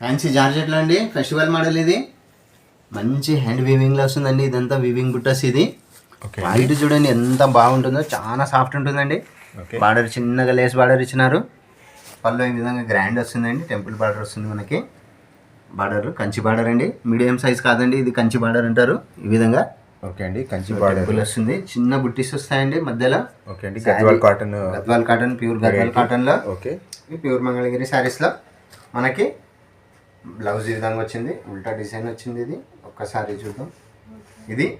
Fancy జార్జెట్లో అండి. Festival model ఇది. మంచి హ్యాండ్ వీవింగ్లో వస్తుందండి. ఇదంతా వీవింగ్ బుట్టస్ ఇది. ఓకే వైట్ చూడండి ఎంత బాగుంటుందో. చాలా సాఫ్ట్ ఉంటుందండి. ఓకే బార్డర్ చిన్నగా లేస్ బార్డర్ ఇచ్చినారు. పళ్ళు ఈ విధంగా గ్రాండ్ వస్తుందండి. టెంపుల్ బార్డర్ వస్తుంది మనకి. బార్డర్ కంచి బార్డర్ అండి. మీడియం సైజ్ కాదండి. ఇది కంచి బార్డర్ అంటారు. ఈ విధంగా ఓకే అండి. కంచి బార్డర్ వస్తుంది. చిన్న బుట్టీస్ వస్తాయండి మధ్యలో. ఓకే అండి. Gadwal cotton Gadwal cotton pure Gadwal కాటన్లో ఓకే ఈ ప్యూర్ మంగళగిరి శారీస్లో మనకి బ్లౌజ్ ఈ విధంగా వచ్చింది ఉల్టా డిజైన్ వచ్చింది ఇది. ఒక్కసారి చూద్దాం. ఇది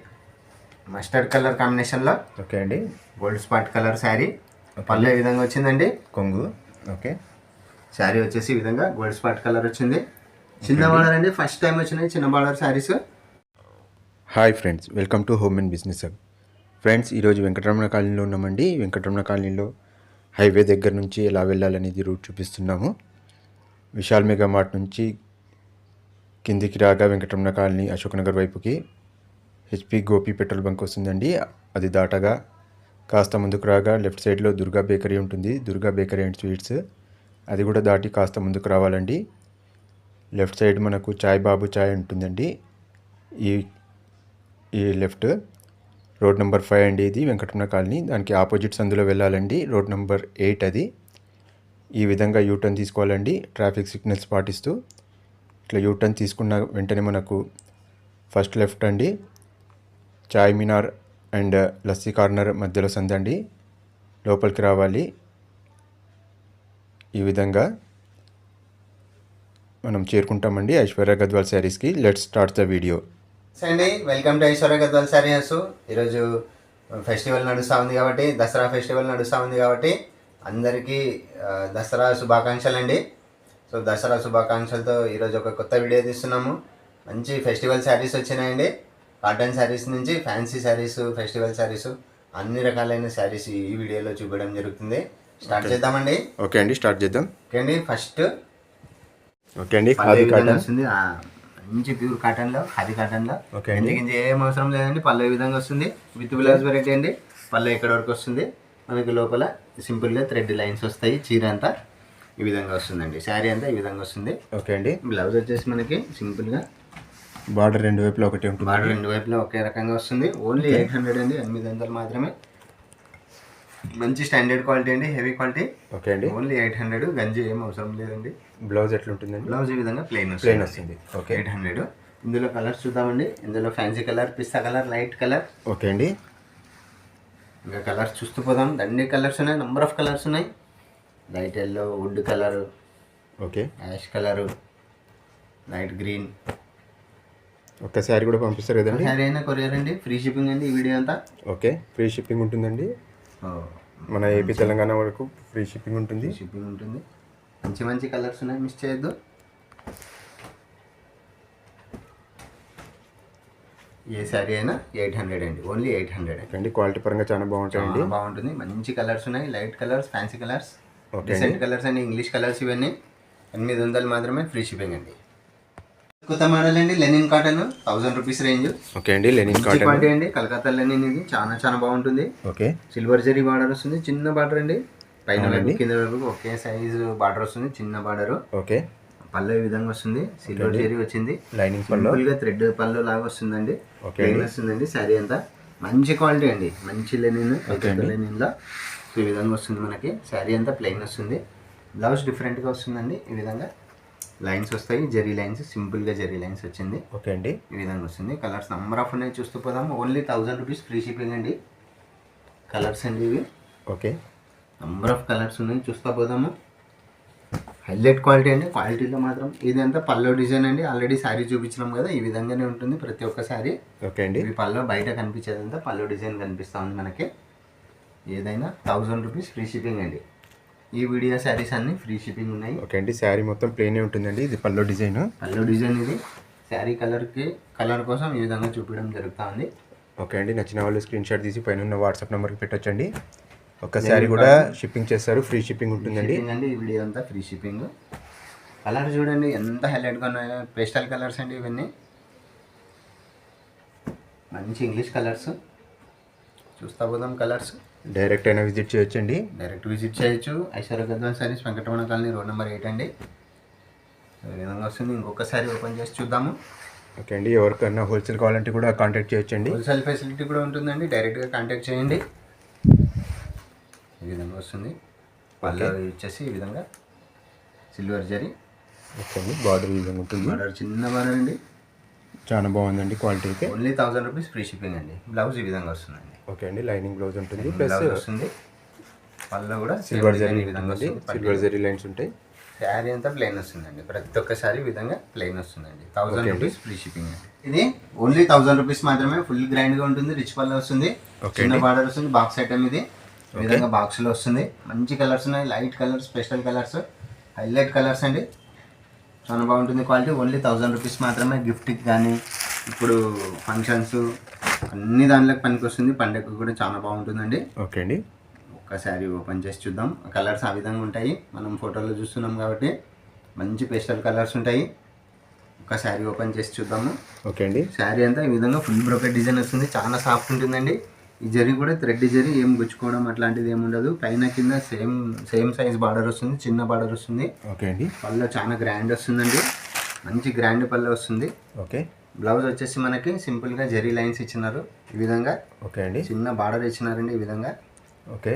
మస్టర్డ్ కలర్ కాంబినేషన్లో ఓకే అండి. Gold spot colour sari. పళ్ళు ఈ విధంగా వచ్చిందండి? కొంగు. ఓకే. శారీ వచ్చేసి ఈ విధంగా గోల్డ్ స్పాట్ కలర్ వచ్చింది. చిన్న బార్డర్ అండి. ఫస్ట్ టైం వచ్చినాయి చిన్న border saris. Hi friends welcome to home and business hub friends ఈరోజు వెంకటరమణ కాలనీలో ఉన్నామండి. వెంకటరమణ కాలనీలో హైవే దగ్గర నుంచి ఎలా వెళ్ళాలనేది రూట్ చూపిస్తున్నాము. విశాల్ మెగా మార్ట్ నుంచి కిందికి రాగా వెంకటరమణ కాలనీ అశోక్ నగర్ వైపుకి హెచ్పి గోపి పెట్రోల్ బంక్ వస్తుందండి. అది దాటగా కాస్త ముందుకు రాగా లెఫ్ట్ సైడ్లో దుర్గా బేకరీ ఉంటుంది. Durga bakery and sweets. అది కూడా దాటి కాస్త ముందుకు రావాలండి. లెఫ్ట్ సైడ్ మనకు చాయ్ బాబు చాయ్ ఉంటుందండి. ఈ ఈ లెఫ్ట్ రోడ్ నెంబర్ ఫైవ్ అండి ఇది వెంకటరమణ కాలనీ దానికి ఆపోజిట్ సందులో వెళ్ళాలండి. రోడ్ నెంబర్ ఎయిట్ అది. ఈ విధంగా యూటర్న్ తీసుకోవాలండి. ట్రాఫిక్ సిగ్నల్స్ పాటిస్తూ. ఇట్లా యూటర్న్ తీసుకున్న వెంటనే మనకు ఫస్ట్ లెఫ్ట్ అండి చాయ్ మినార్ అండ్ లస్సీ కార్నర్ మధ్యలో సందండి లోపలికి రావాలి. ఈ విధంగా మనం చేరుకుంటామండి ఐశ్వర్య గద్వాల్ శారీస్కి. Let's start the video. అండి. Welcome to Aishwarya Gadwal saris. ఈరోజు ఫెస్టివల్ నడుస్తూ ఉంది కాబట్టి దసరా ఫెస్టివల్ నడుస్తూ ఉంది కాబట్టి అందరికీ దసరా శుభాకాంక్షలు అండి సో దసరా శుభాకాంక్షలతో ఈరోజు ఒక కొత్త వీడియో తీస్తున్నాము. మంచి ఫెస్టివల్ శారీస్ వచ్చినాయండి. కాటన్ శారీస్ నుంచి ఫ్యాన్సీ శారీస్ ఫెస్టివల్ శారీస్ అన్ని రకాలైన శారీస్ ఈ వీడియోలో చూపించడం జరుగుతుంది. స్టార్ట్ చేద్దామండి. ఓకే అండి స్టార్ట్ చేద్దాం. ఓకే అండి ఫస్ట్ ఓకే అండి ఖాదీ కాటన్. వస్తుంది. మంచి ప్యూర్ కాటన్లో ఖాదీ కాటన్లో ఓకే అండి. ఇంటికి ఏం అవసరం లేదండి పళ్ళు ఈ విధంగా వస్తుంది? విత్ బ్లౌజ్ వెరైటీ అండి. పళ్ళు ఎక్కడ వరకు వస్తుంది? మనకి లోపల సింపుల్గా థ్రెడ్ లైన్స్ వస్తాయి చీర అంతా. ఈ విధంగా వస్తుందండి. శారీ అంతా ఈ విధంగా వస్తుంది. ఓకే అండి. బ్లౌజ్ వచ్చేసి మనకి సింపుల్గా బార్డర్ రెండు వైపులా ఒకటి ఉంటుంది. బార్డర్ రెండు వైపులా ఒకే రకంగా వస్తుంది. ఓన్లీ ఎయిట్ హండ్రెడ్ అండి. ఎనిమిది వందలు మాత్రమే. మంచి స్టాండర్డ్ క్వాలిటీ అండి. హెవీ క్వాలిటీ ఓకే అండి. ఓన్లీ ఎయిట్ హండ్రెడ్ గంజి ఏం అవసరం లేదండి. బ్లౌజ్ ఎట్లా ఉంటుందండి? బ్లౌజ్ ఈ విధంగా ప్లెయిన్ ప్లెయిన్ వస్తుంది. ఓకే. ఎయిట్ హండ్రెడ్ ఇందులో కలర్స్ చూద్దామండి. ఇందులో ఫ్యాన్సీ కలర్ పిస్తా కలర్ లైట్ కలర్ ఓకే అండి. ఇంకా కలర్స్ చూస్తూ పోదాం. దండి కలర్స్ ఉన్నాయి. నంబర్ ఆఫ్ కలర్స్ ఉన్నాయి. Light yellow wood colour okay ash colour light green ఒక్క శారీ కూడా పంపిస్తారు కదండి? శారీ అయినా కొరియర్ అండి ఫ్రీ షిప్పింగ్ అండి ఈ వీడియో అంతా. ఓకే ఫ్రీ షిప్పింగ్ ఉంటుందండి. మన ఏపీ తెలంగాణ వరకు ఫ్రీ షిప్పింగ్ ఉంటుంది. షిప్పింగ్ ఉంటుంది. మంచి మంచి కలర్స్ ఉన్నాయి మిస్ చేయొద్దు. ఏ శారీ అయినా ఎయిట్ హండ్రెడ్ అండి ఓన్లీ ఎయిట్ హండ్రెడ్ అండి క్వాలిటీ పరంగా చాలా బాగుంటాయండి. బాగుంటుంది మంచి కలర్స్ ఉన్నాయి light colours fancy colours decent colours అండి. ఇంగ్లీష్ కలర్స్ ఇవన్నీ. ఎనిమిది వందలు మాత్రమే ఫ్రీ షిప్పింగ్ అండి. కొత్త మోడల్ అండి linen cotton thousand rupees range okay అండి లెనిన్ కాటన్ అండి కలకత్తా లెనిన్ ఇది. చాలా చాలా బాగుంటుంది. ఓకే. సిల్వర్ జరీ బార్డర్ వస్తుంది చిన్న బార్డర్ అండి. పైన వైపు కింద వైపు ఒకే సైజ్ బార్డర్ వస్తుంది చిన్న బార్డర్ ఓకే. పళ్ళు ఈ విధంగా వస్తుంది. సిల్వర్ జరీ వచ్చింది. లైనింగ్ పళ్ళు. గా థ్రెడ్ పళ్ళు లాగా వస్తుందండి. ఓకే వస్తుందండి శారీ అంతా. మంచి క్వాలిటీ అండి. మంచి లెనిన్ లెనిన్లో ఈ విధంగా వస్తుంది మనకి. శారీ అంతా ప్లెయిన్ వస్తుంది. బ్లౌజ్ డిఫరెంట్గా వస్తుందండి. ఈ విధంగా లైన్స్ వస్తాయి. జరీ లైన్స్ సింపుల్గా జరీ లైన్స్ వచ్చింది. ఓకే అండి. ఈ విధంగా వస్తుంది. కలర్స్ నంబర్ ఆఫ్ ఉన్నాయి చూస్తూ పోదాం only thousand rupees free shipping అండి. కలర్స్ అండి ఇవి. ఓకే. నంబర్ ఆఫ్ కలర్స్ ఉన్నాయి చూస్తూ పోదాము. హైలైట్ క్వాలిటీ అండి. క్వాలిటీలో మాత్రం ఇదంతా పల్లో డిజైన్ అండి. ఆల్రెడీ శారీ చూపించినాం కదా. ఈ విధంగానే ఉంటుంది ప్రతి ఒక్క శారీ. ఓకే అండి. ఇవి పల్లో బయట కనిపించేదంతా పల్లో డిజైన్ కనిపిస్తూ ఉంది మనకి. ఏదైనా థౌజండ్ రూపీస్ ఫ్రీ షిప్పింగ్ అండి. ఈ వీడియో శారీస్ అన్ని ఫ్రీ షిప్పింగ్ ఉన్నాయి. ఓకే అండి శారీ మొత్తం ప్లెయినే ఉంటుందండి. ఇది పల్లో డిజైన్ పల్లో డిజైన్ ఇది. శారీ కలర్కి కలర్ కోసం ఈ విధంగా చూపించడం జరుగుతూ ఉంది ఓకే అండి నచ్చిన వాళ్ళు స్క్రీన్ షాట్ తీసి పైన ఉన్న వాట్సాప్ నెంబర్కి పెట్టొచ్చండి. ఒక్క శారీ కూడా షిప్పింగ్ చేస్తారు ఫ్రీ షిప్పింగ్ ఉంటుందండి. అండి ఈ వీడియో అంతా ఫ్రీ షిప్పింగ్ కలర్ చూడండి ఎంత హైలైట్గా ఉన్నాయో. పేస్టల్ కలర్స్ అండి ఇవన్నీ. మంచి ఇంగ్లీష్ కలర్స్ చూస్తా పోదాం కలర్స్ డైరెక్ట్ అయినా విజిట్ చేయొచ్చండి. డైరెక్ట్ విజిట్ చేయొచ్చు. Aishwarya Gadwal saris Venkataramana colony road number eight అండి. ఈ విధంగా వస్తుంది? ఇంకొకసారి ఓపెన్ చేసి చూద్దాము. ఓకే అండి. ఎవరికైనా హోల్సేల్ కావాలంటే కూడా కాంటాక్ట్ చేయొచ్చండి. హోల్సేల్ ఫెసిలిటీ కూడా ఉంటుందండి. డైరెక్ట్గా కాంటాక్ట్ చేయండి. ఈ విధంగా వస్తుంది? పళ్ళు వచ్చేసి ఈ విధంగా సిల్వర్ జరీ. ఓకే అండి. బార్డర్ ఈ విధంగా ఉంటుంది. బార్డర్ చిన్న బార్డర్ అండి. చాలా బాగుందండి క్వాలిటీ అయితే. Only thousand rupees free shipping అండి. బ్లౌజ్ ఈ విధంగా వస్తుందండి. ఓకే అండి లైనింగ్ బ్లౌజ్ ఉంటుంది. ప్లస్ వస్తుంది. పళ్ళు కూడా సిల్వర్ జరీ ఉంటుంది. సిల్వర్ జరీ లైన్స్ ఉంటాయి. శారీ అంతా ప్లెయిన్ వస్తుందండి. ప్రతి ఒక్కసారి ఈ విధంగా ప్లెయిన్ వస్తుందండి. థౌసండ్ రూపీస్ ఫ్రీ షిప్పింగ్ ఇది ఓన్లీ థౌసండ్ రూపీస్ మాత్రమే ఫుల్ గ్రైండ్గా ఉంటుంది రిచ్ పళ్ళు వస్తుంది. చిన్న బార్డర్ వస్తుంది బాక్స్ ఐటమ్ ఇది. విధంగా బాక్స్లో వస్తుంది. మంచి కలర్స్ ఉన్నాయి light colours special colours highlight colours అండి. చాలా బాగుంటుంది క్వాలిటీ ఓన్లీ థౌసండ్ రూపీస్ మాత్రమే గిఫ్ట్కి కానీ ఇప్పుడు ఫంక్షన్స్ అన్ని దాంట్లోకి పనికి వస్తుంది పండగకు కూడా చాలా బాగుంటుందండి. ఓకే అండి. ఒక్కసారి ఓపెన్ చేసి చూద్దాం. కలర్స్ ఆ విధంగా ఉంటాయి. మనం ఫోటోలో చూస్తున్నాం కాబట్టి మంచి పేస్టల్ కలర్స్ ఉంటాయి. ఒక్కసారి ఓపెన్ చేసి చూద్దాము. ఓకే అండి. శారీ అంతా ఈ విధంగా ఫుల్ బ్రోకెట్ డిజైన్ వస్తుంది. చాలా సాఫ్ట్ ఉంటుందండి. ఈ జరీ కూడా థ్రెడ్ జరీ ఏం గుచ్చుకోవడం అట్లాంటిది ఏమి ఉండదు. పైన కింద సేమ్ సేమ్ సైజ్ బార్డర్ వస్తుంది. చిన్న బార్డర్ వస్తుంది. ఓకే అండి. పళ్ళు చాలా గ్రాండ్ వస్తుందండి. మంచి గ్రాండ్ పళ్ళు వస్తుంది. ఓకే. బ్లౌజ్ వచ్చేసి మనకి సింపుల్గా జరీ లైన్స్ ఇచ్చినారు. ఈ విధంగా ఓకే అండి. చిన్న బార్డర్ ఇచ్చినారండి ఈ విధంగా. ఓకే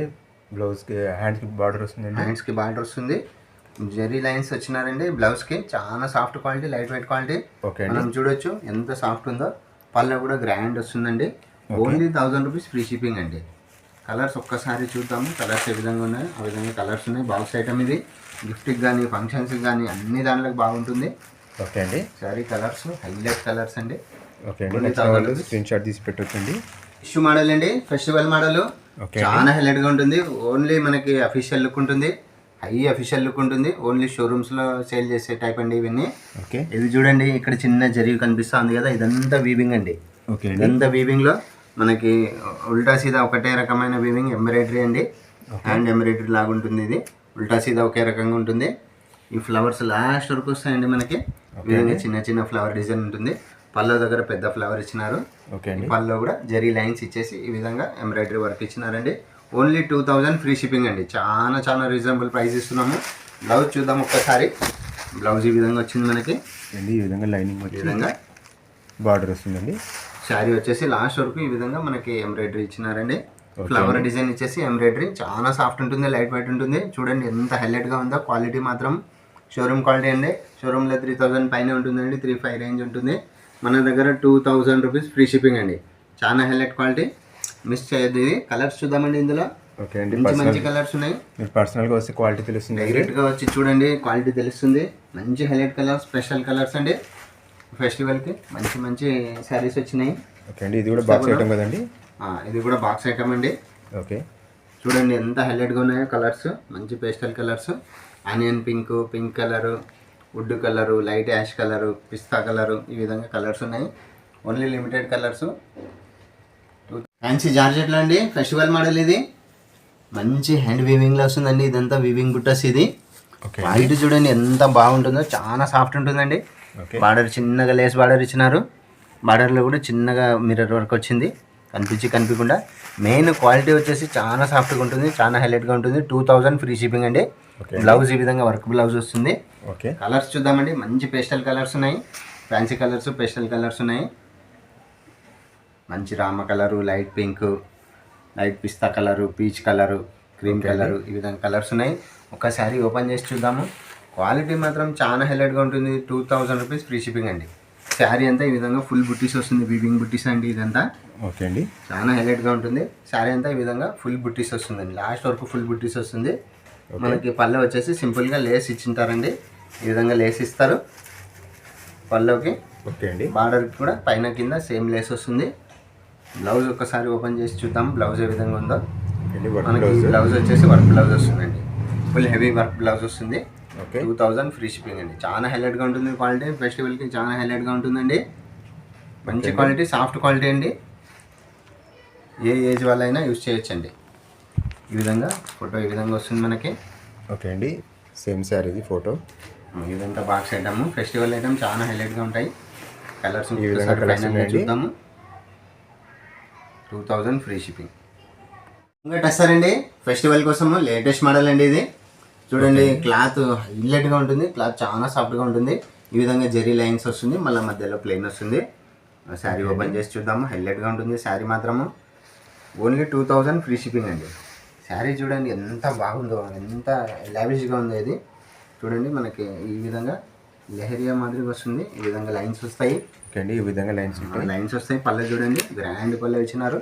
బ్లౌజ్కి హ్యాండ్స్కి బార్డర్ వస్తుందండి? హ్యాండ్స్కి బార్డర్ వస్తుంది. జెరీ లైన్స్ వచ్చినారండి బ్లౌజ్కి చాలా soft quality light weight quality. Okay అండి. మనం చూడొచ్చు ఎంత సాఫ్ట్ ఉందో. పళ్ళు కూడా గ్రాండ్ వస్తుందండి. Only thousand rupees free shipping అండి. కలర్స్ ఒక్కసారి చూద్దాము. కలర్స్ ఏ విధంగా ఉన్నాయి? ఆ విధంగా కలర్స్ ఉన్నాయి. బాక్స్ ఐటమ్ ఇది. గిఫ్ట్కి కానీ ఫంక్షన్స్కి కానీ అన్ని దాంట్లోకి బాగుంటుంది. ఓకే అండి. సారీ కలర్స్ హైలైట్ కలర్స్ అండి. ఓకే అండి. వాళ్ళు. స్క్రీన్ షాట్ తీసి పెట్టొచ్చండి. ఇష్యూ మోడల్ అండి. ఫెస్టివల్ మోడల్ ఓకే చాలా హైలైట్గా ఉంటుంది. ఓన్లీ మనకి అఫీషియల్ లుక్ ఉంటుంది. హై అఫీషియల్ లుక్ ఉంటుంది. ఓన్లీ షోరూమ్స్లో సేల్ చేసే టైప్ అండి ఇవన్నీ. ఓకే. ఇది చూడండి ఇక్కడ చిన్న జరిగి కనిపిస్తుంది కదా ఇదంతా వీవింగ్ అండి. ఓకే ఇదంతా వీవింగ్లో మనకి ఉల్టా సీదా ఒకటే రకమైన వీవింగ్ ఎంబ్రాయిడరీ అండి. హ్యాండ్ ఎంబ్రాయిడరీ లాగా ఉంటుంది ఇది. ఉల్టా సీదా ఒకే రకంగా ఉంటుంది. ఈ ఫ్లవర్స్ లాస్ట్ వరకు వస్తాయండి మనకి. విధంగా చిన్న చిన్న ఫ్లవర్ డిజైన్ ఉంటుంది. పళ్ళ దగ్గర పెద్ద ఫ్లవర్ ఇచ్చినారు. పళ్ళలో కూడా జరీ లైన్స్ ఇచ్చేసి ఈ విధంగా embroidery work ఇచ్చినారండి. Only two thousand free shipping అండి. చాలా చాలా రీజనబుల్ ప్రైస్ ఇస్తున్నాము. బ్లౌజ్ చూద్దాం ఒక్కసారి. బ్లౌజ్ ఈ విధంగా వచ్చింది మనకి. ఈ విధంగా లైనింగ్ ఈ వచ్చి విధంగా. బార్డర్ వస్తుందండి. శారీ వచ్చేసి లాస్ట్ వరకు ఈ విధంగా మనకి ఎంబ్రాయిడరీ ఇచ్చినారండి. ఫ్లవర్ డిజైన్ ఇచ్చేసి ఎంబ్రాయిడరీ చాలా సాఫ్ట్ ఉంటుంది లైట్ వెయిట్ ఉంటుంది. చూడండి ఎంత హైలైట్గా ఉందో క్వాలిటీ మాత్రం షోరూమ్ క్వాలిటీ అండి. షోరూంలో త్రీ థౌజండ్ పైన ఉంటుందండి. త్రీ ఫైవ్ రేంజ్ ఉంటుంది. మన దగ్గర two thousand rupees free shipping అండి. చాలా హైలైట్ క్వాలిటీ. మిస్ చేయొద్దు ఇది. కలర్స్ చూద్దామండి ఇందులో. ఓకే అండి. మంచి మంచి కలర్స్ ఉన్నాయి. మీరు పర్సనల్గా వస్తే క్వాలిటీ తెలుస్తుంది డైరెక్ట్గా వచ్చి చూడండి. క్వాలిటీ తెలుస్తుంది. మంచి హైలైట్ కలర్స్ స్పెషల్ కలర్స్ అండి. ఫెస్టివల్కి మంచి మంచి శారీస్ వచ్చినాయి. ఓకే అండి. ఇది కూడా బాక్స్ ఐటమ్ కదండి? ఇది కూడా బాక్స్ ఐటమ్ అండి. ఓకే. చూడండి ఎంత హైలైట్గా ఉన్నాయో కలర్స్ మంచి pastel colours onion pink pink colour wood colour light ash colour పిస్తా కలరు ఈ విధంగా కలర్స్ ఉన్నాయి. Only limited colours. ఫ్యాన్సీ జార్జెట్లో అండి ఫెస్టివల్ మోడల్ ఇది. మంచి హ్యాండ్ వీవింగ్లో వస్తుందండి ఇదంతా వీవింగ్ బుట్టస్ ఇది. క్వాలిటీ చూడండి ఎంత బాగుంటుందో చాలా సాఫ్ట్ ఉంటుందండి. బార్డర్ చిన్నగా లేస్ బార్డర్ ఇచ్చినారు. బార్డర్లో కూడా చిన్నగా మిర్రర్ వర్క్ వచ్చింది. కనిపించి కనిపించకుండా. మెయిన్ క్వాలిటీ వచ్చేసి చాలా సాఫ్ట్గా ఉంటుంది చాలా హైలైట్గా ఉంటుంది. టూ థౌజండ్ ఫ్రీ షిప్పింగ్ అండి. బ్లౌజ్ ఈ విధంగా వర్క్ బ్లౌజ్ వస్తుంది. ఓకే కలర్స్ చూద్దామండి. మంచి పేస్టల్ కలర్స్ ఉన్నాయి. ఫ్యాన్సీ కలర్స్ పేస్టల్ కలర్స్ ఉన్నాయి. మంచి Rama colour light pink light పిస్తా colour peach colour cream colour ఈ విధంగా కలర్స్ ఉన్నాయి. ఒకసారి ఓపెన్ చేసి చూద్దాము. క్వాలిటీ మాత్రం చాలా హైలైట్గా ఉంటుంది. Two thousand rupees free shipping అండి. శారీ అంతా ఈ విధంగా ఫుల్ బుట్టీస్ వస్తుంది. వీవింగ్ బుట్టీస్ అండి ఇదంతా. ఓకే అండి. చాలా హైలైట్గా ఉంటుంది. శారీ అంతా ఈ విధంగా ఫుల్ బుట్టీస్ వస్తుందండి. లాస్ట్ వరకు ఫుల్ బుట్టీస్ వస్తుంది. మనకి పళ్ళ వచ్చేసి సింపుల్గా లేస్ ఇచ్చింటారండి. ఈ విధంగా లేస్ ఇస్తారు. పళ్ళకి ఓకే అండి. బార్డర్ కూడా పైన కింద సేమ్ లేస్ వస్తుంది. బ్లౌజ్ ఒక్కసారి ఓపెన్ చేసి చూద్దాం బ్లౌజ్ ఏ విధంగా ఉందో. మనకి బ్లౌజ్? బ్లౌజ్ వచ్చేసి వర్క్ బ్లౌజ్ వస్తుందండి. ఫుల్ హెవీ వర్క్ బ్లౌజ్ వస్తుంది. Okay. Two thousand free shipping అండి. చాలా హైలైట్గా ఉంటుంది క్వాలిటీ. ఫెస్టివల్కి చాలా హైలైట్గా ఉంటుందండి. మంచి క్వాలిటీ సాఫ్ట్ క్వాలిటీ అండి. ఏ ఏజ్ వాళ్ళైనా యూజ్ చేయొచ్చండి. ఈ విధంగా ఫోటో ఈ విధంగా వస్తుంది మనకి. ఓకే అండి. సేమ్ శారీ ఇది ఫోటో. ఇదంతా బాక్స్ ఐటమ్ ఫెస్టివల్ ఐటమ్ చాలా హైలైట్గా ఉంటాయి. కలర్స్ ఈ విధంగా. చూద్దాము. Two thousand free shipping. ఇంకా టెస్టారండి ఫెస్టివల్ కోసము లేటెస్ట్ మోడల్ అండి ఇది. చూడండి క్లాత్ హైలైట్గా ఉంటుంది. క్లాత్ చాలా సాఫ్ట్గా ఉంటుంది. ఈ విధంగా జెరీ లైన్స్ వస్తుంది. మళ్ళీ మధ్యలో ప్లెయిన్ వస్తుంది. శారీ ఓపెన్ చేసి చూద్దాము. హైలైట్గా ఉంటుంది శారీ మాత్రము. Only two thousand free shipping అండి. శారీ చూడండి ఎంత బాగుందో ఎంత లావిష్గా ఉందో ఇది. చూడండి మనకి ఈ విధంగా లెహరియా మాదిరిగా వస్తుంది. ఈ విధంగా లైన్స్ వస్తాయి. ఓకే అండి ఈ విధంగా లైన్స్ ఉంటాయి. లైన్స్ వస్తాయి. పల్లె చూడండి. గ్రాండ్ పల్లె ఇచ్చినారు.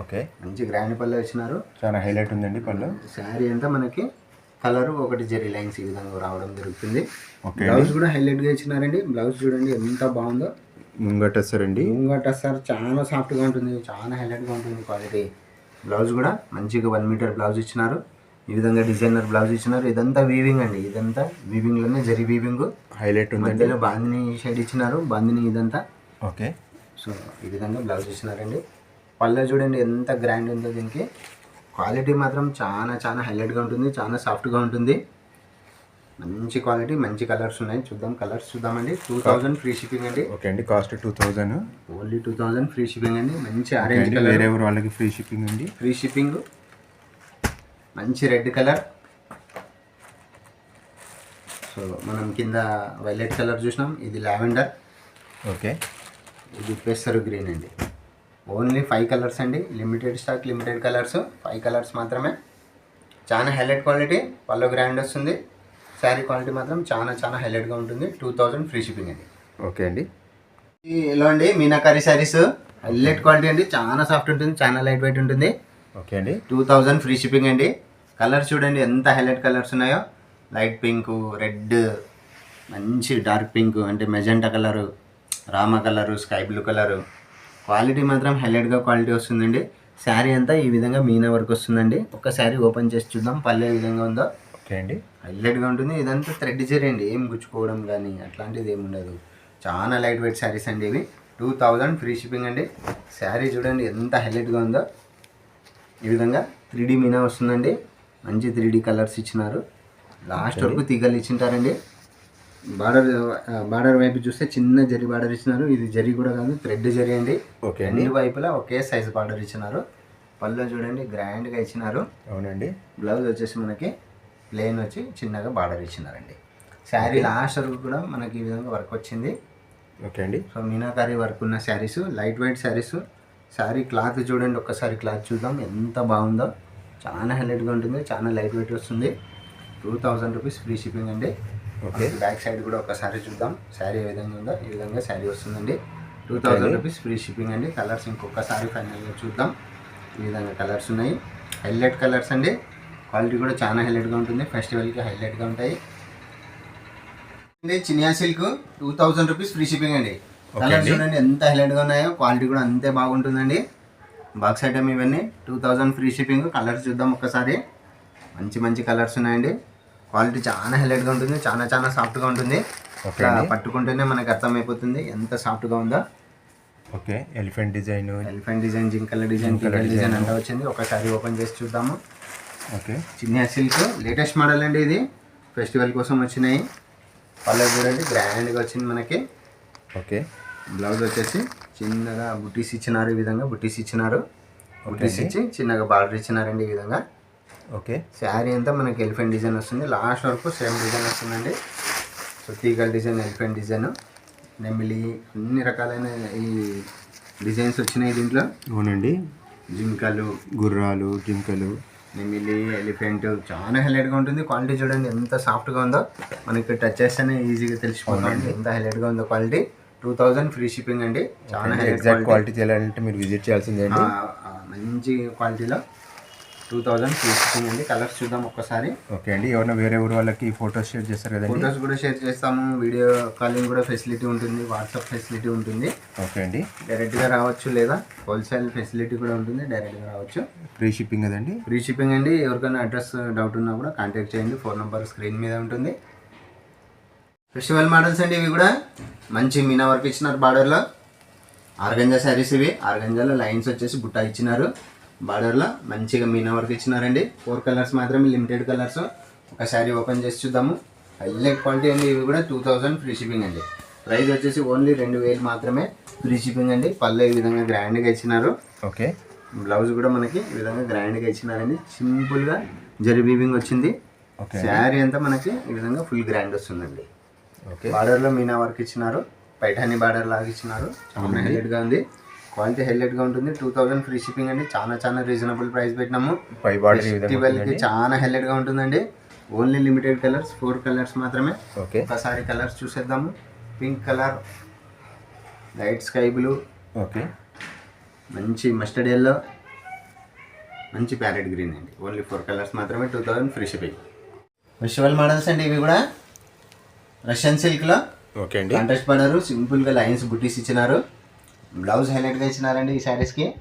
ఓకే. మంచి గ్రాండ్ పల్లె ఇచ్చినారు. చాలా హైలైట్ ఉందండి పళ్ళు. శారీ అంతా మనకి కలర్ ఒకటి జెరీ లైన్స్ ఈ విధంగా రావడం జరుగుతుంది. ఓకే బ్లౌజ్ కూడా హైలైట్గా ఇచ్చినారండి. బ్లౌజ్ చూడండి ఎంత బాగుందో. ముంగట వస్తారండి ఇంకోటి సార్ చాలా సాఫ్ట్గా ఉంటుంది. చాలా హైలైట్గా ఉంటుంది క్వాలిటీ బ్లౌజ్ కూడా మంచిగా వన్ మీటర్ బ్లౌజ్ ఇచ్చినారు. ఈ విధంగా డిజైనర్ బ్లౌజ్ ఇచ్చినారు. ఇదంతా వీవింగ్ అండి. ఇదంతా వీవింగ్లోనే జరీ వీవింగ్ హైలైట్ మధ్యలో బాందిని షేడ్ ఇచ్చినారు. బాందిని ఇదంతా. ఓకే. సో ఈ విధంగా బ్లౌజ్ ఇచ్చినారండి. పళ్ళ చూడండి ఎంత గ్రాండ్ ఉందో దీనికి. క్వాలిటీ మాత్రం చాలా చాలా హైలైట్గా ఉంటుంది. చాలా సాఫ్ట్గా ఉంటుంది. మంచి క్వాలిటీ మంచి కలర్స్ ఉన్నాయి. చూద్దాం కలర్స్ చూద్దామండి. టూ థౌజండ్ ఫ్రీ షిప్పింగ్ అండి. ఓకే అండి cost two thousand only two thousand free shipping అండి. మంచి ఆరెంజ్ కలర్ వేరే వాళ్ళకి ఫ్రీ షిప్పింగ్ అండి. ఫ్రీ షిప్పింగ్ మంచి రెడ్ కలర్ సో మనం కింద వైలెట్ కలర్ చూసినాం. ఇది లావెండర్ ఓకే. ఇది పెసరు గ్రీన్ అండి. ఓన్లీ ఫైవ్ కలర్స్ అండి. Limited stock limited colours five colours మాత్రమే. చాలా హైలైట్ క్వాలిటీ పళ్ళు గ్రాండ్ వస్తుంది. శారీ క్వాలిటీ మాత్రం చాలా చాలా హైలైట్గా ఉంటుంది. టూ థౌజండ్ ఫ్రీ షిప్పింగ్ అండి. ఓకే అండి. ఇలా అండి మీనాకారి శారీస్. హైలైట్ క్వాలిటీ అండి. చాలా సాఫ్ట్ ఉంటుంది చాలా లైట్ వెయిట్ ఉంటుంది. ఓకే అండి. టూ థౌజండ్ ఫ్రీ షిప్పింగ్ అండి. కలర్స్ చూడండి ఎంత హైలైట్ కలర్స్ ఉన్నాయో. లైట్ పింక్ రెడ్ మంచి డార్క్ పింక్ అంటే magenta colour Rama colour sky blue colour. Quality మాత్రం హైలైట్గా క్వాలిటీ వస్తుందండి. శారీ అంతా ఈ విధంగా మీనా వర్క్ వస్తుందండి. ఒక శారీ ఓపెన్ చేసి చూద్దాం పల్లె విధంగా ఉందో. ఓకే అండి. హైలైట్గా ఉంటుంది. ఇదంతా థ్రెడ్ జరీ అండి. ఏం గుచ్చుకోవడం కానీ అట్లాంటిది ఏమి ఉండదు. చాలా లైట్ వెయిట్ శారీస్ అండి ఇవి. టూ థౌజండ్ ఫ్రీ షిప్పింగ్ అండి. శారీ చూడండి ఎంత హైలైట్గా ఉందో. ఈ విధంగా త్రీ డీ మీనా వస్తుందండి. మంచి త్రీ డీ కలర్స్ ఇచ్చినారు. లాస్ట్ వరకు తీగలు ఇచ్చింటారండి. బార్డర్ బార్డర్ వైపు చూస్తే చిన్న జరి బార్డర్ ఇచ్చినారు. ఇది జరి కూడా కాదు థ్రెడ్ జరి అండి. ఓకే అన్ని వైపులా ఒకే సైజ్ బార్డర్ ఇచ్చినారు. పళ్ళు చూడండి గ్రాండ్గా ఇచ్చినారు. అవునండి. బ్లౌజ్ వచ్చేసి మనకి ప్లెయిన్ వచ్చి చిన్నగా బార్డర్ ఇచ్చినారండి. శారీ లాస్ట్ వరకు కూడా మనకి ఈ విధంగా వర్క్ వచ్చింది. ఓకే అండి. సో మీనాకారి వర్క్ ఉన్న saris light weight saris sari cloth చూడండి ఒక్కసారి క్లాత్ చూద్దాం ఎంత బాగుందో. చాలా హైలైట్గా ఉంటుంది చాలా లైట్ వెయిట్ వస్తుంది. Two thousand rupees free shipping అండి. ఓకే బ్యాక్ సైడ్ కూడా ఒకసారి చూద్దాం. శారీ ఏ విధంగా ఉందో ఈ విధంగా శారీ వస్తుందండి. Two thousand rupees free shipping అండి. కలర్స్ ఇంకొకసారి ఫైనల్గా చూద్దాం. ఈ విధంగా కలర్స్ ఉన్నాయి. హైలైట్ కలర్స్ అండి. క్వాలిటీ కూడా చాలా హైలైట్గా ఉంటుంది. ఫెస్టివల్కి హైలైట్గా ఉంటాయి. Chiniya silk two thousand rupees free shipping అండి. కలర్స్ చూడండి ఎంత హైలైట్గా ఉన్నాయో క్వాలిటీ కూడా అంతే బాగుంటుందండి. బాక్స్ ఐటమ్ ఇవన్నీ two thousand free shipping. Colours చూద్దాం ఒక్కసారి. మంచి మంచి కలర్స్ ఉన్నాయండి. క్వాలిటీ చాలా హైలైట్గా ఉంటుంది. చాలా చాలా సాఫ్ట్గా ఉంటుంది. పట్టుకుంటేనే మనకు అర్థమైపోతుంది ఎంత సాఫ్ట్గా ఉందో. Okay elephant design. Elephant design జింకల డిజైన్ డిజైన్. అంతా వచ్చింది. ఒకసారి ఓపెన్ చేసి చూద్దాము. ఓకే. చిన్న సిల్క్ లేటెస్ట్ మోడల్ అండి ఇది. ఫెస్టివల్ కోసం వచ్చినాయి. పళ్ళకి చూడండి గ్రాండ్గా వచ్చింది మనకి. ఓకే. బ్లౌజ్ వచ్చేసి చిన్నగా బుటీస్ ఇచ్చినారు ఈ విధంగా బుటీస్ ఇచ్చినారు. అండి. ఇచ్చి చిన్నగా బార్డర్ ఇచ్చినారండి ఈ విధంగా. ఓకే. శారీ అంతా మనకి ఎలిఫెంట్ డిజైన్ వస్తుంది. లాస్ట్ వరకు సేమ్ డిజైన్ వస్తుందండి. సో తీగల డిజైన్ ఎలిఫెంట్ డిజైన్ నెమిలి అన్ని రకాలైన ఈ డిజైన్స్ వచ్చినాయి దీంట్లో. అవునండి. జింకలు. గుర్రాలు జింకలు. నెమిలి ఎలిఫెంట్ చాలా హైలైట్గా ఉంటుంది. క్వాలిటీ చూడండి ఎంత సాఫ్ట్గా ఉందో. మనకి టచ్ చేస్తేనే ఈజీగా తెలిసిపోతుంది. ఎంత హైలైట్గా ఉందో quality. Two thousand free shipping అండి. చాలా ఎగ్జాక్ట్ క్వాలిటీ. తెలియాలంటే మీరు విజిట్ చేయాల్సిందే మంచి క్వాలిటీలో టూ థౌజండ్ షిప్పింగ్ అండి కలర్స్ చూద్దాం ఒక్కసారి. ఓకే అండి ఎవరైనా వేరే ఊరు వాళ్ళకి ఫొటోస్ షేర్ చేస్తారు కదండి? ఫొటోస్ కూడా షేర్ చేస్తాము వీడియో కాలింగ్ కూడా ఫెసిలిటీ ఉంటుంది వాట్సాప్ ఫెసిలిటీ ఉంటుంది. ఓకే అండి. డైరెక్ట్గా రావచ్చు లేదా హోల్సేల్ ఫెసిలిటీ కూడా ఉంటుంది డైరెక్ట్గా రావచ్చు. ఫ్రీ షిప్పింగ్ కదండి? ఫ్రీ షిప్పింగ్ అండి ఎవరికైనా అడ్రస్ డౌట్ ఉన్నా కూడా కాంటాక్ట్ చేయండి ఫోన్ నెంబర్ స్క్రీన్ మీద ఉంటుంది. ఫెస్టివల్ మోడల్స్ అండి ఇవి కూడా. మంచి మీనా వర్క్ ఇచ్చినారు బార్డర్లో. ఆర్గంజా శారీస్ ఇవి. ఆర్గంజాలో లైన్స్ వచ్చేసి బుట్ట ఇచ్చినారు. బార్డర్లో మంచిగా మీనా వర్క్ ఇచ్చినారండి. ఫోర్ కలర్స్ మాత్రమే లిమిటెడ్ కలర్స్ ఒక శారీ ఓపెన్ చేసి చూద్దాము. హైలైట్ క్వాలిటీ అండి ఇవి కూడా టూ థౌజండ్ ఫ్రీ షిప్పింగ్ అండి. ప్రైస్ వచ్చేసి ఓన్లీ రెండు వేలు మాత్రమే ఫ్రీ షిప్పింగ్ అండి. పళ్ళు ఈ విధంగా గ్రాండ్గా ఇచ్చినారు. ఓకే బ్లౌజ్ కూడా మనకి ఈ విధంగా గ్రాండ్గా ఇచ్చినారండి. సింపుల్గా జరి వీవింగ్ వచ్చింది. శారీ అంతా మనకి ఈ విధంగా ఫుల్ గ్రాండ్ వస్తుందండి. ఓకే బార్డర్లో మీనా వర్క్ ఇచ్చినారు. పైఠానీ బార్డర్ లాగా ఇచ్చినారు. చాలా హైలైట్గా ఉంది. క్వాలిటీ హైలైట్గా ఉంటుంది. టూ థౌజండ్ ఫ్రీ షిప్పింగ్ అండి. చాలా చాలా రీజనబుల్ ప్రైస్ పెట్టినాము. ఫెస్టివల్కి చాలా హైలైట్గా ఉంటుందండి. Only limited colours four colours మాత్రమే. ఓకే. ఒకసారి కలర్స్ చూసేద్దాము. Pink colour light sky blue okay. మంచి మస్టర్డ్ ఎల్లో మంచి ప్యారెట్ గ్రీన్ అండి. ఓన్లీ ఫోర్ కలర్స్ మాత్రమే two thousand free shipping festival models అండి ఇవి కూడా. రష్యన్ సిల్క్లో ఓకే అండి. కాంట్రాస్ట్ పడారు. సింపుల్గా లైన్స్ బుట్టీస్ ఇచ్చినారు. బ్లౌజ్ హైలైట్గా ఇచ్చినారండి ఈ శారీస్కి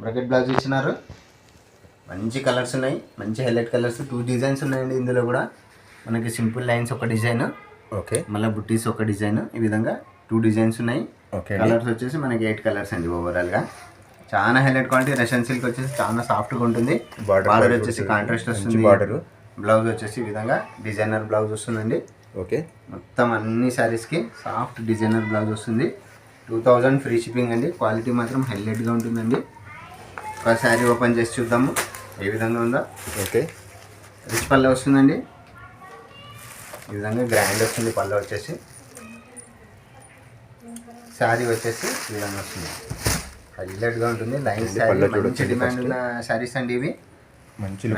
బ్రకెట్ బ్లౌజ్ ఇచ్చినారు. మంచి కలర్స్ ఉన్నాయి. మంచి హైలైట్ కలర్స్. టూ డిజైన్స్ ఉన్నాయండి ఇందులో కూడా. మనకి సింపుల్ లైన్స్ ఒక డిజైన్. ఓకే. మళ్ళీ బుట్టీస్ ఒక డిజైన్. ఈ విధంగా టూ డిజైన్స్ ఉన్నాయి. ఓకే. కలర్స్ వచ్చేసి మనకి ఎయిట్ కలర్స్ అండి ఓవరాల్గా చాలా హైలైట్ క్వాలిటీ. రష్యన్ సిల్క్ వచ్చేసి చాలా సాఫ్ట్గా ఉంటుంది. బార్డర్ వచ్చేసి. కాంట్రాస్ట్ వస్తుంది. border. బ్లౌజ్ వచ్చేసి ఈ విధంగా డిజైనర్ బ్లౌజ్ వస్తుందండి. ఓకే. మొత్తం అన్ని శారీస్కి సాఫ్ట్ డిజైనర్ బ్లౌజ్ వస్తుంది. టూ థౌజండ్ ఫ్రీ షిప్పింగ్ అండి. క్వాలిటీ మాత్రం హైలైట్గా ఉంటుందండి. ఒక శారీ ఓపెన్ చేసి చూద్దాము. ఏ విధంగా ఉందో. ఓకే. రిచ్ పళ్ళ వస్తుందండి. ఈ విధంగా గ్రాండ్ వస్తుంది పళ్ళ వచ్చేసి. శారీ వచ్చేసి ఈ విధంగా వస్తుంది. హైలైట్గా ఉంటుంది. లైన్ శారీ మంచి డిమాండ్ ఉన్న శారీస్ అండి ఇవి. మంచి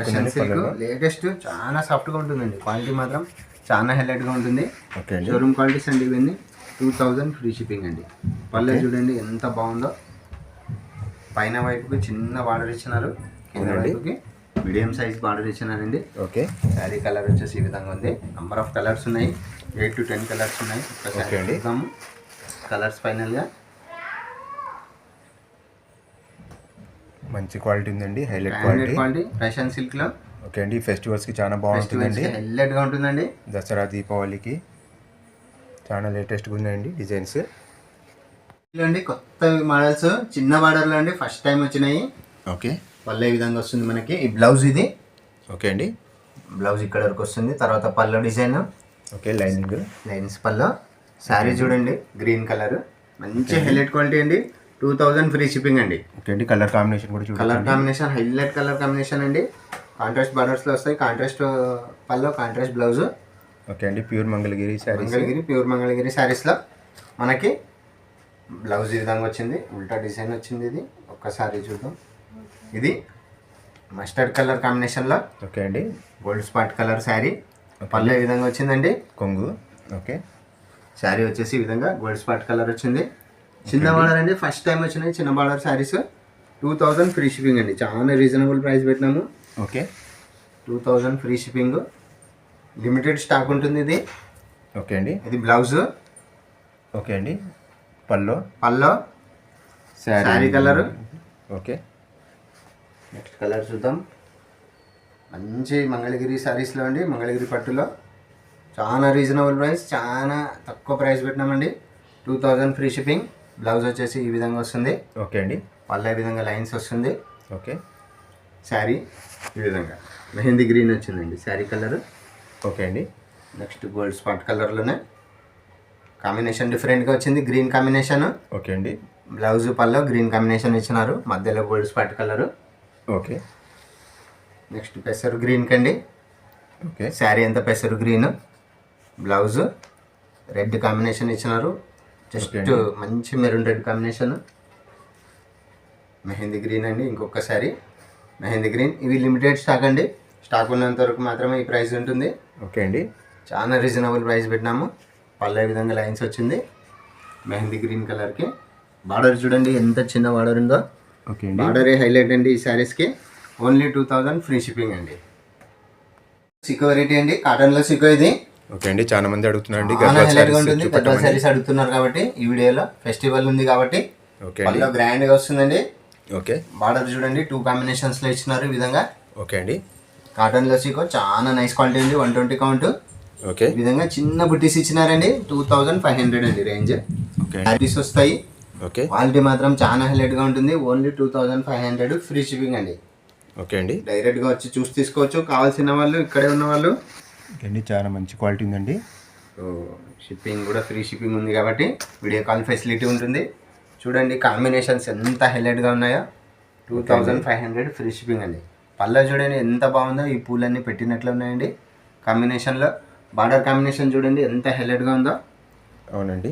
లేటెస్ట్ చాలా సాఫ్ట్గా ఉంటుందండి. క్వాలిటీ మాత్రం చాలా హైలైట్గా ఉంటుంది. షోరూమ్ క్వాలిటీస్ అండి ఇవన్నీ. టూ థౌజండ్ ఫ్రీ షిప్పింగ్ అండి. పల్లె చూడండి ఎంత బాగుందో. పైన వైపుకి చిన్న బార్డర్ ఇచ్చినారు. కింద. వైపుకి మీడియం సైజ్ బార్డర్ ఇచ్చినారండి. ఓకే. శారీ కలర్ వచ్చేసి ఈ విధంగా ఉంది. నంబర్ ఆఫ్ కలర్స్ ఉన్నాయి. ఎయిట్ టు టెన్ కలర్స్ ఉన్నాయి. చూద్దాము. కలర్స్ ఫైనల్గా మంచి క్వాలిటీ ఉందండి. హైలైట్ క్వాలిటీ క్వాలిటీ రష్యన్ సిల్క్లో ఓకే అండి. ఫెస్టివల్స్కి చాలా బాగుంటుందండి. హైలైట్గా ఉంటుందండి. దసరా దీపావళికి. చాలా లేటెస్ట్గా ఉందండి డిజైన్స్ ఇలాంటి కొత్త మోడల్స్ చిన్న బార్డర్లో అండి ఫస్ట్ టైం వచ్చినాయి. ఓకే. పళ్ళు ఏ విధంగా వస్తుంది మనకి. ఈ బ్లౌజ్ ఇది. ఓకే అండి. బ్లౌజ్ ఇక్కడ వరకు వస్తుంది. తర్వాత పళ్ళు డిజైన్ ఓకే లైనింగ్ లైన్స్ పళ్ళు. శారీ చూడండి గ్రీన్ కలర్ మంచి హైలైట్ క్వాలిటీ అండి. టూ థౌజండ్ ఫ్రీ షిప్పింగ్ అండి. ఓకే అండి కలర్ కాంబినేషన్ కూడా చూడండి colour combination highlight colour combination అండి. కాంట్రాస్ట్ బార్డర్స్లో వస్తాయి. కాంట్రాస్ట్ పళ్ళు కాంట్రాస్ట్ బ్లౌజ్ ఓకే అండి ప్యూర్ మంగళగిరి శారీస్. మంగళగిరి ప్యూర్ మంగళగిరి శారీస్లో మనకి బ్లౌజ్ ఈ విధంగా వచ్చింది ఉల్టా డిజైన్ వచ్చింది ఇది. ఒక్కసారి చూద్దాం. ఇది మస్టర్డ్ కలర్ కాంబినేషన్లో ఓకే అండి. Gold spot colour sari. పళ్ళు ఈ విధంగా వచ్చిందండి? కొంగు. ఓకే. శారీ వచ్చేసి ఈ విధంగా గోల్డ్ స్పాట్ కలర్ వచ్చింది. చిన్న బార్డర్ అండి ఫస్ట్ టైం వచ్చినాయి చిన్న border saris. Two thousand free shipping అండి చాలా రీజనబుల్ ప్రైస్ పెట్టినాము. Okay. Two thousand free shipping. Limited stock ఉంటుంది ఇది. ఓకే అండి. ఇది బ్లౌజ్. ఓకే అండి. పల్లో పల్లో sari. Colour. Okay. Next colour చూద్దాం. మంచి మంగళగిరి శారీస్లో అండి మంగళగిరి పట్టులో. చాలా రీజనబుల్ ప్రైస్ చాలా తక్కువ price పెట్టినామండి. Two thousand free shipping blouse వచ్చేసి ఈ విధంగా వస్తుంది. ఓకే అండి. ఈ విధంగా లైన్స్ వస్తుంది. ఓకే. శారీ ఈ విధంగా. మెహందీ గ్రీన్ వచ్చిందండి శారీ కలర్. ఓకే అండి. నెక్స్ట్ గోల్డ్ స్పాట్ కలర్లోనే. కాంబినేషన్ డిఫరెంట్గా వచ్చింది గ్రీన్ కాంబినేషన్. ఓకే అండి. బ్లౌజ్ పళ్ళు గ్రీన్ కాంబినేషన్ ఇచ్చినారు మధ్యలో gold spot colour. Okay. Next పెసరు గ్రీన్ కండి. ఓకే. శారీ అంతా పెసరు గ్రీన్. బ్లౌజ్ రెడ్ కాంబినేషన్ ఇచ్చినారు. జస్ట్ మంచి maroon red combination. Mehndi green అండి ఇంకొక శారీ. మెహందీ గ్రీన్. ఇవి లిమిటెడ్ స్టాక్ అండి. స్టాక్ ఉన్నంత వరకు మాత్రమే ఈ ప్రైస్ ఉంటుంది. ఓకే అండి. చాలా రీజనబుల్ ప్రైస్ పెట్టినాము. ఈ విధంగా లైన్స్ వచ్చింది. మెహందీ గ్రీన్ కలర్కి బార్డర్ చూడండి ఎంత చిన్న బార్డర్ ఉందో. ఓకే అండి. బార్డరే హైలైట్ అండి ఈ శారీస్కి only two thousand free shipping అండి. సికో వెరైటీ అండి కాటన్లో సికో ఇది. ఓకే అండి చాలా మంది హైలైట్గా sarees ఉంటుంది గద్వాల్. శారీస్ అడుగుతున్నారు కాబట్టి ఈ వీడియోలో ఫెస్టివల్ ఉంది కాబట్టి ఓకే అండి. గ్రాండ్గా వస్తుందండి. ఓకే. బార్డర్ చూడండి టూ కాంబినేషన్స్లో ఇచ్చినారు ఈ విధంగా. ఓకే అండి. కాటన్లో సికో చాలా నైస్ క్వాలిటీ అండి వన్ ట్వంటీ కౌంట్ ఓకే ఈ విధంగా చిన్న బుట్టీస్ ఇచ్చినారండి టూ థౌజండ్ ఫైవ్ హండ్రెడ్ అండి రేంజ్ ఓకే శారీస్ వస్తాయి. ఓకే క్వాలిటీ మాత్రం చాలా హైలైట్గా ఉంటుంది only two thousand five hundred free shipping అండి. ఓకే అండి. డైరెక్ట్గా వచ్చి చూసి తీసుకోవచ్చు కావాల్సిన వాళ్ళు ఇక్కడే ఉన్న వాళ్ళు. అండి చాలా మంచి క్వాలిటీ ఉందండి. సో షిప్పింగ్ కూడా ఫ్రీ షిప్పింగ్ ఉంది కాబట్టి వీడియో కాల్ ఫెసిలిటీ ఉంటుంది. చూడండి కాంబినేషన్స్ ఎంత హైలైట్గా ఉన్నాయో. Two thousand five hundred free shipping అండి. పళ్ళ చూడండి ఎంత బాగుందో ఈ పూలన్నీ పెట్టినట్లు ఉన్నాయండి. కాంబినేషన్లో బార్డర్ కాంబినేషన్ చూడండి ఎంత హైలైట్గా ఉందో. అవునండి.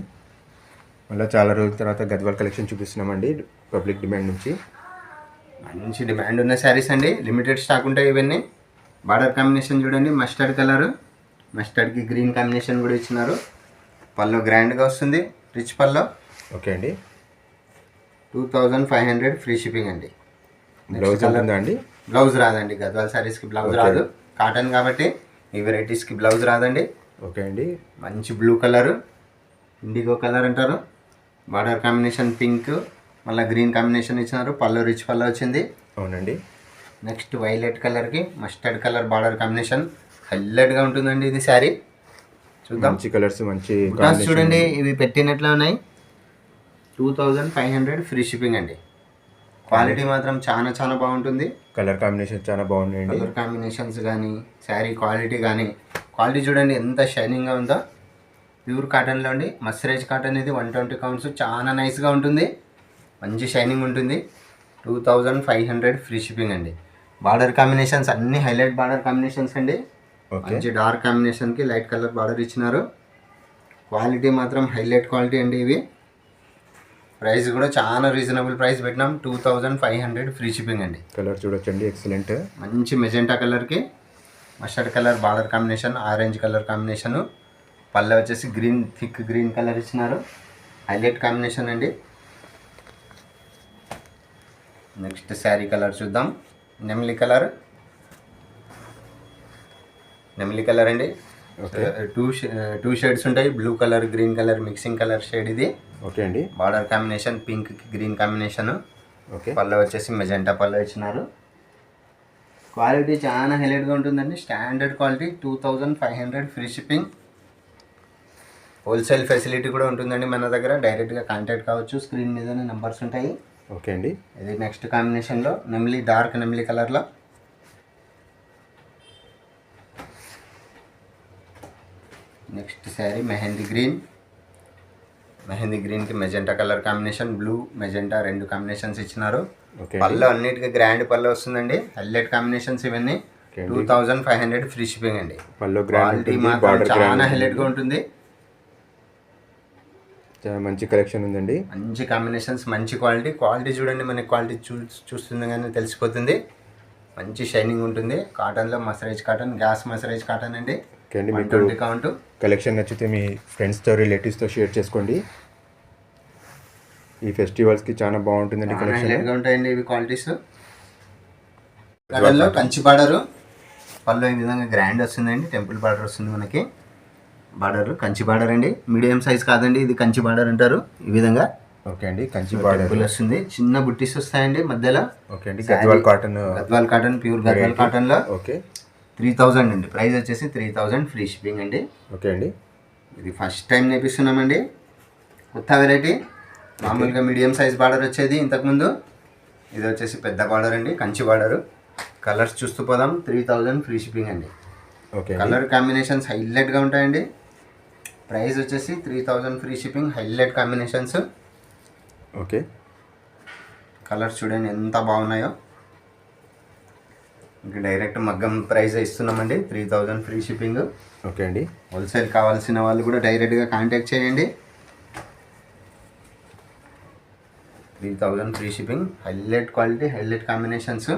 మళ్ళీ చాలా రోజుల తర్వాత గద్వాల్ కలెక్షన్ చూపిస్తున్నామండి పబ్లిక్ డిమాండ్ నుంచి. మంచి డిమాండ్ ఉన్న శారీస్ అండి. లిమిటెడ్ స్టాక్ ఉంటాయి ఇవన్నీ. బార్డర్ కాంబినేషన్ చూడండి మస్టర్డ్ కలర్ మస్టర్డ్కి గ్రీన్ కాంబినేషన్ కూడా ఇచ్చినారు. పళ్ళు గ్రాండ్గా వస్తుంది రిచ్ పల్లో ఓకే అండి. Two thousand five hundred free shipping అండి. బ్లౌజ్ ఉంటుందా అండి బ్లౌజ్ రాదండి గద్వాల్ శారీస్కి బ్లౌజ్ రాదు. కాటన్ కాబట్టి ఈ వెరైటీస్కి బ్లౌజ్ రాదండి. ఓకే అండి. మంచి బ్లూ కలర్ ఇండిగో కలర్ అంటారు. బార్డర్ కాంబినేషన్ పింక్ మళ్ళీ గ్రీన్ కాంబినేషన్ ఇచ్చినారు. పళ్ళు రిచ్ పళ్ళు వచ్చింది. అవునండి. నెక్స్ట్ వైలెట్ కలర్కి మస్టర్డ్ కలర్ బార్డర్ కాంబినేషన్. హైలైట్గా ఉంటుందండి ఇది శారీ చూద్దాం. మంచి కలర్స్ మంచి చూడండి ఇవి పెట్టినట్లే ఉన్నాయి. Two thousand five hundred free shipping అండి. క్వాలిటీ మాత్రం చాలా చాలా బాగుంటుంది. కలర్ కాంబినేషన్ చాలా బాగున్నాయండి. కలర్ కాంబినేషన్స్ కానీ శారీ క్వాలిటీ కానీ క్వాలిటీ చూడండి ఎంత షైనింగ్గా ఉందో. ప్యూర్ కాటన్లో అండి. మస్సరైజ్ కాటన్ ఇది వన్ ట్వంటీ కౌంట్స్ చాలా నైస్గా ఉంటుంది. మంచి షైనింగ్ ఉంటుంది. Two thousand five hundred free shipping అండి. బార్డర్ కాంబినేషన్స్ అన్ని హైలైట్ బార్డర్ కాంబినేషన్స్ అండి. మంచి డార్క్ కాంబినేషన్కి లైట్ కలర్ బార్డర్ ఇచ్చినారు. క్వాలిటీ మాత్రం హైలైట్ క్వాలిటీ అండి ఇవి. ప్రైస్ కూడా చాలా రీజనబుల్ ప్రైస్ పెట్టినాం. Two thousand five hundred free shipping అండి. కలర్ చూడొచ్చండి ఎక్సలెంట్ మంచి మెజెంటా కలర్కి mustard colour border combination orange colour combination. పల్లె వచ్చేసి గ్రీన్ థిక్ గ్రీన్ కలర్ ఇచ్చినారు. హైలైట్ కాంబినేషన్ అండి. నెక్స్ట్ శారీ కలర్ చూద్దాం. నెమిలి కలర్. నెమిలి కలర్ అండి. టూ టూ షేడ్స్ ఉంటాయి. Blue colour green colour mixing colour shade ఇది. ఓకే అండి. Border combination pink green combination okay. పళ్ళు వచ్చేసి మెజెంటా పళ్ళు ఇచ్చినారు. క్వాలిటీ చాలా హైలైట్గా ఉంటుందండి. Standard quality two thousand five hundred free shipping wholesale facility కూడా ఉంటుందండి మన దగ్గర. డైరెక్ట్గా కాంటాక్ట్ కావచ్చు. స్క్రీన్ మీదనే నెంబర్స్ ఉంటాయి. ఓకే అండి. ఇది నెక్స్ట్ కాంబినేషన్లో నెమిలి డార్క్ నెమిలి కలర్లో నెక్స్ట్ శారీ మెహందీ గ్రీన్ మెహందీ గ్రీన్కి magenta colour combination blue magenta రెండు కాంబినేషన్స్ ఇచ్చినారు. ఓకే పళ్ళు అన్నిటికీ గ్రాండ్ పళ్ళు వస్తుందండి. హైలైట్ కాంబినేషన్స్ ఇవన్నీ two thousand five hundred free shipping అండి. క్వాలిటీ మాత్రం చాలా హైలైట్గా ఉంటుంది. చాలా మంచి కలెక్షన్ ఉందండి. మంచి కాంబినేషన్స్ మంచి క్వాలిటీ క్వాలిటీ చూడండి మనకి క్వాలిటీ చూ చూస్తుంది కానీ తెలిసిపోతుంది. మంచి షైనింగ్ ఉంటుంది. కాటన్లో mercerise cotton gas mercerise cotton అండి. ఓకే అండి మీకు కౌంట్. కలెక్షన్ నచ్చితే మీ ఫ్రెండ్స్తో రిలేటివ్స్తో షేర్ చేసుకోండి. ఈ ఫెస్టివల్స్కి చాలా బాగుంటుందండి కలెక్షన్. ఉంటాయండి ఇవి క్వాలిటీస్ కలర్లో కంచి బార్డరు. పళ్ళు ఈ విధంగా గ్రాండ్ వస్తుందండి. టెంపుల్ బార్డర్ వస్తుంది మనకి. బార్డర్ కంచి బార్డర్ అండి. మీడియం సైజ్ కాదండి ఇది కంచి బార్డర్ అంటారు. ఈ విధంగా. ఓకే అండి కంచి బార్డర్. టెంపుల్ వస్తుంది. చిన్న బుట్టీస్ వస్తాయండి మధ్యలో. ఓకే అండి Gadwal cotton Gadwal cotton pure Gadwal కాటన్లో ఓకే. త్రీ థౌజండ్ అండి. ప్రైస్ వచ్చేసి త్రీ థౌజండ్ ఫ్రీ షిప్పింగ్ అండి. ఓకే అండి. ఇది ఫస్ట్ టైం నేర్పిస్తున్నామండి కొత్త వెరైటీ. మామూలుగా మీడియం సైజ్ బార్డర్ వచ్చేది ఇంతకుముందు. ఇది వచ్చేసి పెద్ద బార్డర్ అండి కంచి బార్డర్. కలర్స్ చూస్తూ పోదాం. త్రీ థౌజండ్ ఫ్రీ షిప్పింగ్ అండి. ఓకే కలర్ కాంబినేషన్స్ హైలైట్గా ఉంటాయండి. ప్రైస్ వచ్చేసి three thousand free shipping highlight combinations. Okay. Colours చూడండి ఎంత బాగున్నాయో. ఇంకా డైరెక్ట్ మగ్గం ప్రైస్ ఇస్తున్నామండి. Three thousand free shipping okay అండి. హోల్సేల్ కావాల్సిన వాళ్ళు కూడా డైరెక్ట్గా కాంటాక్ట్ చేయండి. Three thousand free shipping highlight quality highlight combinations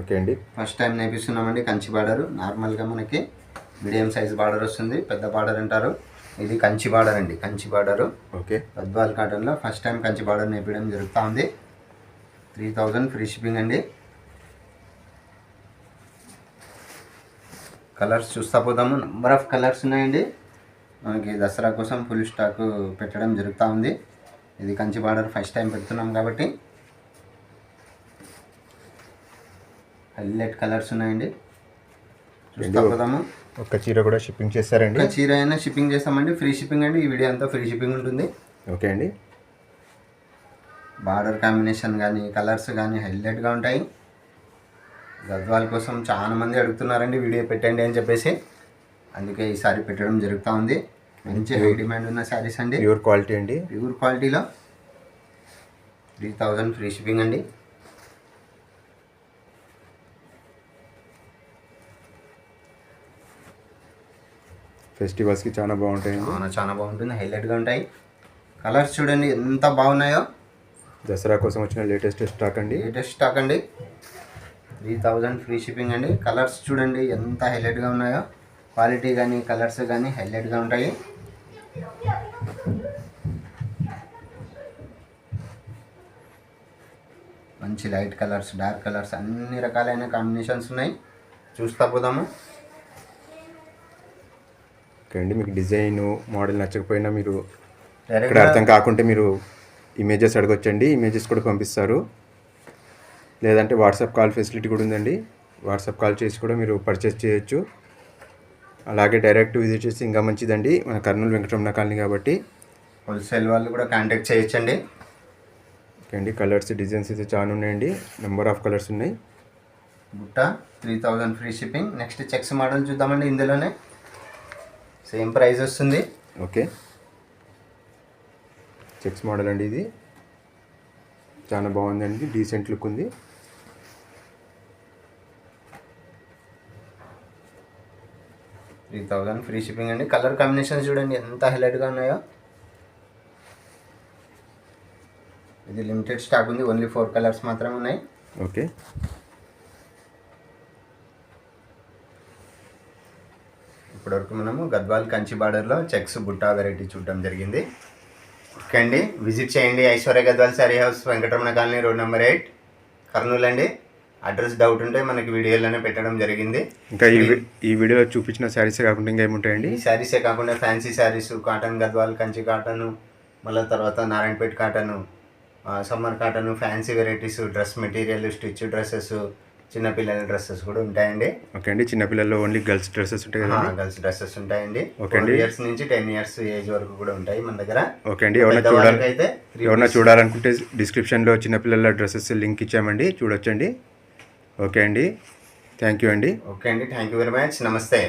okay అండి. ఫస్ట్ టైం నేర్పిస్తున్నామండి కంచి బార్డర్ నార్మల్గా మనకి మీడియం సైజ్ బార్డర్ వస్తుంది. పెద్ద బార్డర్ అంటారు. ఇది కంచి బార్డర్ అండి. Kanchi border okay. గద్వాల్ కాటన్లో ఫస్ట్ టైం కంచి బార్డర్ నేర్పించడం జరుగుతూ ఉంది. త్రీ థౌజండ్ ఫ్రీ షిప్పింగ్ అండి. కలర్స్ చూస్తా పోదాము. నెంబర్ ఆఫ్ కలర్స్ ఉన్నాయండి. మనకి దసరా కోసం ఫుల్ స్టాక్ పెట్టడం జరుగుతూ ఉంది. ఇది కంచి బార్డర్ ఫస్ట్ టైం పెడుతున్నాం కాబట్టి. హైలైట్ కలర్స్ ఉన్నాయండి. చూస్తా పోదాము. ఒక్క చీర కూడా షిప్పింగ్ చేస్తారండి ఒక చీర అయినా షిప్పింగ్ చేస్తామండి. ఫ్రీ షిప్పింగ్ అండి. ఈ వీడియో అంతా ఫ్రీ షిప్పింగ్ ఉంటుంది. ఓకే అండి. బార్డర్ కాంబినేషన్ కానీ కలర్స్ కానీ హైలైట్గా ఉంటాయి. గద్వాల కోసం చాలా మంది అడుగుతున్నారండి వీడియో పెట్టండి అని చెప్పేసి. అందుకే ఈసారి పెట్టడం జరుగుతూ ఉంది. మంచి హై డిమాండ్ ఉన్న శారీస్ అండి. ప్యూర్ క్వాలిటీ అండి. ప్యూర్ క్వాలిటీలో త్రీ థౌజండ్ ఫ్రీ షిప్పింగ్ అండి. ఫెస్టివల్స్కి చాలా బాగుంటాయండి. చాలా చాలా బాగుంటుంది. హైలైట్గా ఉంటాయి. కలర్స్ చూడండి ఎంత బాగున్నాయో. దసరా కోసం వచ్చిన లేటెస్ట్ స్టాక్ అండి. లేటెస్ట్ స్టాక్ అండి. త్రీ థౌజండ్ ఫ్రీ షిప్పింగ్ అండి. కలర్స్ చూడండి ఎంత హైలైట్గా ఉన్నాయో. క్వాలిటీ కానీ కలర్స్ కానీ హైలైట్గా ఉంటాయి. మంచి లైట్ కలర్స్ డార్క్ కలర్స్ అన్ని రకాలైన కాంబినేషన్స్ ఉన్నాయి. చూస్తా పోదాము? ఓకే అండి మీకు డిజైన్ మోడల్ నచ్చకపోయినా మీరు ఇక్కడ అర్థం కాకుంటే మీరు ఇమేజెస్ అడగొచ్చండి. ఇమేజెస్ కూడా పంపిస్తారు. లేదంటే వాట్సాప్ కాల్ ఫెసిలిటీ కూడా ఉందండి. వాట్సాప్ కాల్ చేసి కూడా మీరు పర్చేస్ చేయొచ్చు. అలాగే డైరెక్ట్ విజిట్ చేసి ఇంకా మంచిదండి. మన కర్నూలు వెంకటరమణ కాలనీ కాబట్టి. హోల్సేల్ వాళ్ళు కూడా కాంటాక్ట్ చేయొచ్చండి. ఓకే అండి. కలర్స్ డిజైన్స్ అయితే చాలా ఉన్నాయండి. నెంబర్ ఆఫ్ కలర్స్ ఉన్నాయి. బుట్ట three thousand free shipping next checks model చూద్దామండి ఇందులోనే. సేమ్ ప్రైస్ వస్తుంది. ఓకే. చెక్స్ మోడల్ అండి ఇది. చాలా బాగుందండి. డీసెంట్ లుక్ ఉంది. త్రీ థౌజండ్ ఫ్రీ షిప్పింగ్ అండి. కలర్ కాంబినేషన్స్ చూడండి ఎంత హైలైట్గా ఉన్నాయో. ఇది లిమిటెడ్ స్టాక్ ఉంది ఓన్లీ ఫోర్ కలర్స్ మాత్రమే ఉన్నాయి. ఓకే. ఇప్పటివరకు మనము గద్వాల్ కంచి బార్డర్లో చెక్స్ బుట్టా వెరైటీ చూడడం జరిగింది. ఓకే అండి. విజిట్ చేయండి Aishwarya Gadwal sari house Venkataramana colony road number eight Kurnool అండి. అడ్రస్ డౌట్ ఉంటే మనకి వీడియోలోనే పెట్టడం జరిగింది. ఇంకా ఈ ఈ వీడియోలో చూపించిన శారీసే కాకుండా ఇంకా ఏముంటాయండి? ఈ శారీసే కాకుండా fancy saris cotton Gadwal Kanchi cotton మళ్ళీ తర్వాత Narayanpet cotton summer cotton fancy varieties dress material stitch dresses చిన్నపిల్లల డ్రెస్సెస్ కూడా ఉంటాయండి. ఓకే అండి. చిన్నపిల్లల్లో ఓన్లీ గర్ల్స్ డ్రెస్సెస్ ఉంటాయి గర్ల్స్ డ్రెస్సెస్ ఉంటాయండి. ఓకే అండి. ఇయర్స్ నుంచి టెన్ ఇయర్స్ ఏజ్ వరకు కూడా ఉంటాయి మన దగ్గర. ఓకే అండి. ఎవరైనా చూడాలి అయితే ఎవరైనా. చూడాలనుకుంటే డిస్క్రిప్షన్లో చిన్నపిల్లల డ్రెస్సెస్ లింక్ ఇచ్చామండి. చూడొచ్చండి. ఓకే అండి. థ్యాంక్ యూ అండి. ఓకే అండి. Thank you very much. నమస్తే.